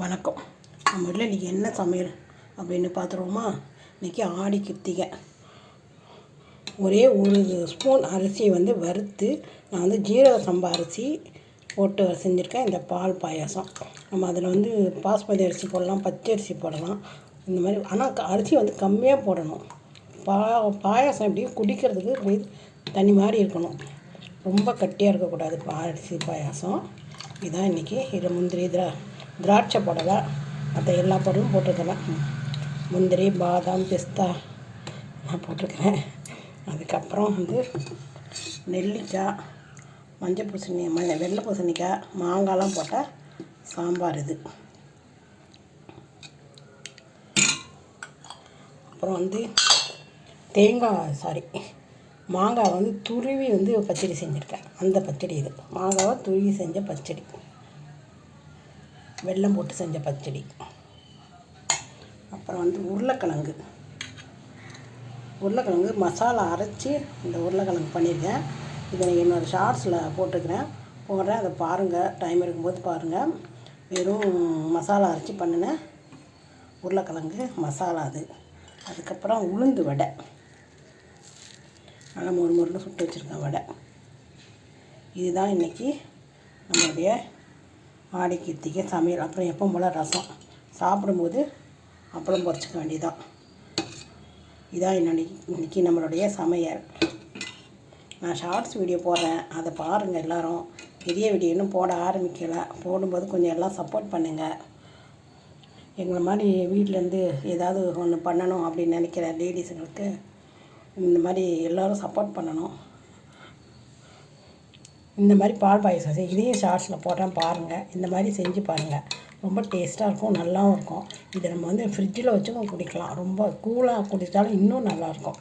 வணக்கம். நம்ம வீட்டில் இன்றைக்கி என்ன சமையல் அப்படின்னு பார்த்துருவோமா? இன்றைக்கி ஆடி கிருத்திகை. ஒரே ஒரு ஸ்பூன் அரிசியை வந்து வறுத்து நான் வந்து ஜீரக சம்பா அரிசி போட்டு செஞ்சுருக்கேன். இந்த பால் பாயாசம். நம்ம அதில் வந்து பாஸ்மதி அரிசி போடலாம் பச்சை அரிசி போடலாம். இந்த மாதிரி ஆனால் அரிசி வந்து கம்மியாக போடணும். பா பாயாசம் எப்படியும் குடிக்கிறதுக்கு அப்படியே தண்ணி மாதிரி இருக்கணும். ரொம்ப கட்டியாக இருக்கக்கூடாது பா அரிசி பாயாசம். இதான் இன்றைக்கி இதில் முந்திரி இதில் திராட்சை புடவை மற்ற எல்லா பொருளும் போட்டிருக்கிறேன் முந்திரி பாதாம் பிஸ்தா நான் போட்டிருக்கிறேன். அதுக்கப்புறம் வந்து நெல்லிக்காய் மஞ்சள் பூசணி மஞ்சள் வெள்ளை பூசணிக்காய் மாங்காய்லாம் போட்டால் சாம்பார் இது. அப்புறம் வந்து தேங்காய் சாரி மாங்காய் வந்து துருவி வந்து பச்சடி செஞ்சுருக்கேன். அந்த பச்சடி இது. மாங்காவை துருவி செஞ்ச பச்சடி. வெல்லம் போட்டு செஞ்ச பச்சடி. அப்புறம் வந்து உருளைக்கிழங்கு. உருளைக்கிழங்கு மசாலா அரைச்சி இந்த உருளைக்கிழங்கு பண்ணியிருக்கேன். இதை என்னோடய ஷார்ட்ஸில் போட்டிருக்கிறேன் போடுறேன். அதை பாருங்கள் டைம் இருக்கும்போது பாருங்கள் வெறும் மசாலா அரைச்சி பண்ணினேன் உருளைக்கிழங்கு மசாலா அது. அதுக்கப்புறம் உளுந்து வடை. நல்லா மொறு மொறுன்னு சுட்டு வச்சுருக்கேன் வடை. இதுதான் இன்றைக்கி நம்மளுடைய ஆடி கித்திகை சமையல். அப்புறம் எப்போ போல் ரசம். சாப்பிடும்போது அப்பளம் பொறிச்சிக்க வேண்டியதான் இதான் என்னுடைய இன்றைக்கி நம்மளுடைய சமையல். நான் ஷார்ட்ஸ் வீடியோ போடுறேன். அதை பாருங்கள் எல்லாரும். பெரிய வீடியோ இன்னும் போட ஆரம்பிக்கலை. போடும்போது கொஞ்சம் எல்லாம் சப்போர்ட் பண்ணுங்கள் எங்களை மாதிரி வீட்டிலேருந்து ஏதாவது ஒன்று பண்ணணும் அப்படின்னு நினைக்கிற லேடிஸுங்களுக்கு இந்த மாதிரி எல்லோரும் சப்போர்ட் பண்ணணும். இந்த மாதிரி பால் பாயசம் செய். இதையும் ஷார்ட்ஸில் போடுறேன் பாருங்கள் இந்த மாதிரி செஞ்சு பாருங்கள் ரொம்ப டேஸ்ட்டாக இருக்கும் நல்லாவும் இருக்கும். இதை நம்ம வந்து ஃப்ரிட்ஜில் வச்சும் குடிக்கலாம். ரொம்ப கூலாக குடித்தாலும் இன்னும் நல்லாயிருக்கும்